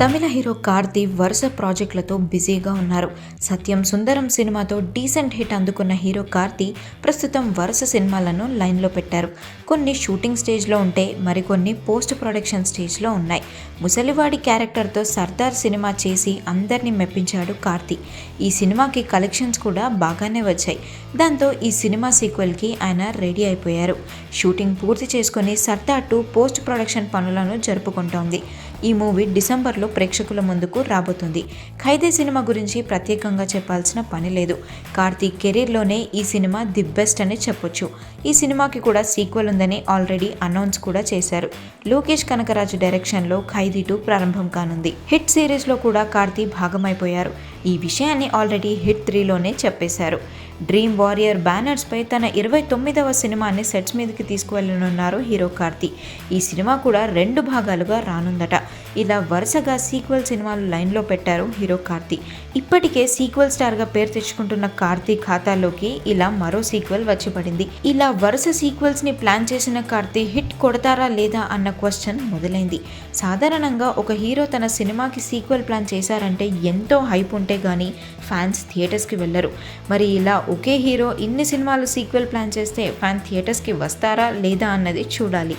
తమిళ hero Karthi వరుస ప్రాజెక్టులతో బిజీగా ఉన్నారు. సత్యం సుందరం సినిమాతో డీసెంట్ హిట్ అందుకున్న హీరో కార్తీ ప్రస్తుతం వరుస సినిమాలను లైన్లో పెట్టారు. కొన్ని షూటింగ్ స్టేజ్లో ఉంటే మరికొన్ని పోస్ట్ ప్రొడక్షన్ స్టేజ్లో ఉన్నాయి. ముసలివాడి క్యారెక్టర్తో సర్దార్ సినిమా చేసి అందరినీ మెప్పించాడు కార్తీ. ఈ సినిమాకి కలెక్షన్స్ కూడా బాగానే వచ్చాయి. దాంతో ఈ సినిమా సీక్వెల్కి ఆయన రెడీ అయిపోయారు. షూటింగ్ పూర్తి చేసుకొని సర్దార్ టూ పోస్ట్ ప్రొడక్షన్ పనులను జరుపుకుంటోంది. ఈ మూవీ డిసెంబర్లో ప్రేక్షకుల ముందుకు రాబోతుంది. ఖైదీ సినిమా గురించి ప్రత్యేకంగా చెప్పాల్సిన పని లేదు. కార్తీక్ కెరీర్లోనే ఈ సినిమా ది బెస్ట్ అని చెప్పొచ్చు. ఈ సినిమాకి కూడా సీక్వెల్ ఉందని ఆల్రెడీ అనౌన్స్ కూడా చేశారు. లోకేష్ కనకరాజు డైరెక్షన్లో ఖైదీ టూ ప్రారంభం కానుంది. హిట్ సిరీస్లో కూడా కార్తీ భాగమైపోయారు. ఈ విషయాన్ని ఆల్రెడీ హిట్ త్రీలోనే చెప్పేశారు. డ్రీమ్ వారియర్ బ్యానర్స్పై తన ఇరవై తొమ్మిదవ సినిమాని సెట్స్ మీదకి తీసుకువెళ్ళనున్నారు హీరో కార్తి. ఈ సినిమా కూడా రెండు భాగాలుగా రానుందట. ఇలా వరుసగా సీక్వెల్ సినిమాలు లైన్లో పెట్టారు హీరో కార్తి. ఇప్పటికే సీక్వెల్ స్టార్గా పేరు తెచ్చుకుంటున్న కార్తీ ఖాతాలోకి ఇలా మరో సీక్వెల్ వచ్చి పడింది. ఇలా వరుస సీక్వెల్స్ని ప్లాన్ చేసిన కార్తీ హిట్ కొడతారా లేదా అన్న క్వశ్చన్ మొదలైంది. సాధారణంగా ఒక హీరో తన సినిమాకి సీక్వెల్ ప్లాన్ చేశారంటే ఎంతో హైప్ ఉంటే కానీ ఫ్యాన్స్ థియేటర్స్కి వెళ్ళరు. మరి ఇలా ఒకే హీరో ఇన్ని సినిమాలు సీక్వెల్ ప్లాన్ చేస్తే ఫ్యాన్ థియేటర్స్కి వస్తారా లేదా అన్నది చూడాలి.